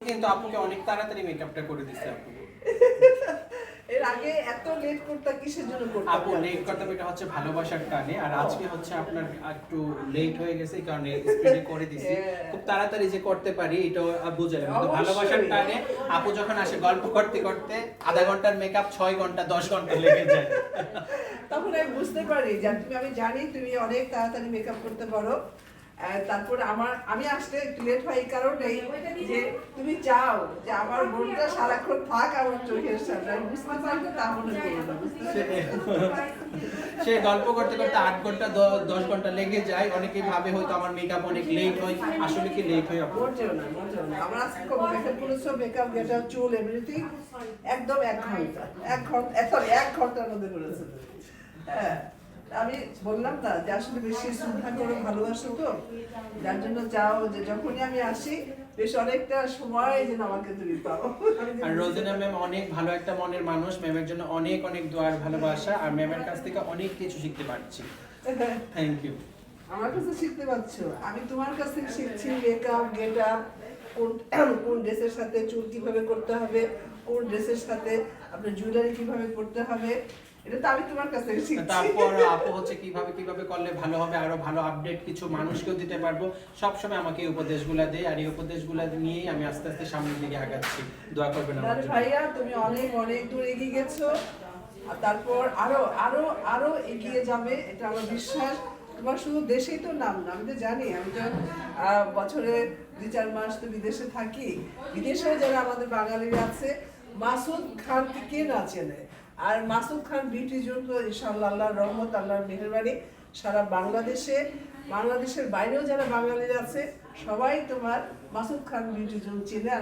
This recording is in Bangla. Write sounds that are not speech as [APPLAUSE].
কিন্তু আপুকে অনেক তাড়াতাড়ি মেকআপটা করে দিচ্ছে আপু। এর আগে এত লেট করতে কিসের জন্য করতে আপু লেট করতে এটা হচ্ছে ভালোবাসার টানে। আর আজকে হচ্ছে আপনার একটু লেট হয়ে গেছে কারণে স্পিডে করে দিছি। [LAUGHS] হ্যাঁ। খুব তাড়াতাড়ি যে করতে পারি এটা বুঝলাম কিন্তু ভালোবাসার টানে আপু যখন আসে গল্প করতে করতে আধা ঘণ্টার মেকআপ ছয় ঘণ্টা দশ ঘণ্টা লেগে যায়। [LAUGHS] তখন আমি বুঝতে পারি যে তুমি আমি জানি তুমি অনেক তাড়াতাড়ি মেকআপ করতে পারো। তারপর আমার আমি আসতে একটু লেট হয় এই কারণেই যে তুমি চাও যে আমার বোনটা সারাক্ষণ থাক আমার চোখের সামনে। আমি বুঝতে পারি তা মনে করো? সে গল্প করতে করতে আট ঘণ্টা দশ ঘণ্টা লেগে যায়। অনেকেই ভাবে হয়তো আমার মেকআপ অনেক লেট হয়। আসলে কি লেট হয় মোটেও না মোটেও না। আমার আজকে মেকআপ করেছ মেকআপ গেটআপ চুল এভরিথিং একদম এক ঘণ্টা। এক ঘণ্টা এত এক ঘণ্টার মধ্যে করেছ। হ্যাঁ। আমি বললাম না যে আসলে বেশি শ্রদ্ধা করে ভালোবাসো তো। যার জন্য চাও যে যখনই আমি আসি বেশ অনেকটা সময় যেন আমাকে তুমি পাও। আর রোজিনা ম্যাম অনেক ভালো একটা মনের মানুষ। ম্যামের জন্য অনেক অনেক দোয়ার ভালোবাসা। আর ম্যামের কাছ থেকে অনেক কিছু শিখতে পারছি। পারি। থ্যাংক ইউ আমার কাছে শিখতে পাচ্ছ আমি তোমার কাছ থেকে শিখছি মেকআপ গেট আপ কোন কোন ড্রেসের সাথে চুল কীভাবে করতে হবে কোন ড্রেসের সাথে আপনার জুয়েলারি কীভাবে করতে হবে। এটা তো আমি তোমার কাছ শিখছি। তারপর আপু হচ্ছে কীভাবে কীভাবে করলে ভালো হবে আরও ভালো আপডেট কিছু মানুষকেও দিতে পারব। সবসময় আমাকে এই উপদেশগুলা দেয় আর এই উপদেশগুলা নিয়েই আমি আস্তে আস্তে সামনের দিকে আগাচ্ছি। দোয়া করবেন আমার ভাইয়া তুমি অনেক অনেক দূর এগিয়ে গেছো। আর তারপর আরও আরও আরও এগিয়ে যাবে এটা আমার বিশ্বাস। তোমার শুধু দেশেই তো নাম না আমি তো জানি আমি তো আহ, বছরে দুই চার মাস তো বিদেশে থাকি। বিদেশেও যারা আমাদের বাঙালিরা আছে মাসুদ খানকে কে না চেনে? আর মাসুদ খান বিউটি জন্য তো ইনশাআল্লাহ আল্লাহর রহমত, আল্লাহর মেহরবানি, সারা বাংলাদেশে, বাংলাদেশের বাইরেও যারা বাঙালিরা আছে, সবাই তোমার মাসুদ খান বিউটি জোন চেনে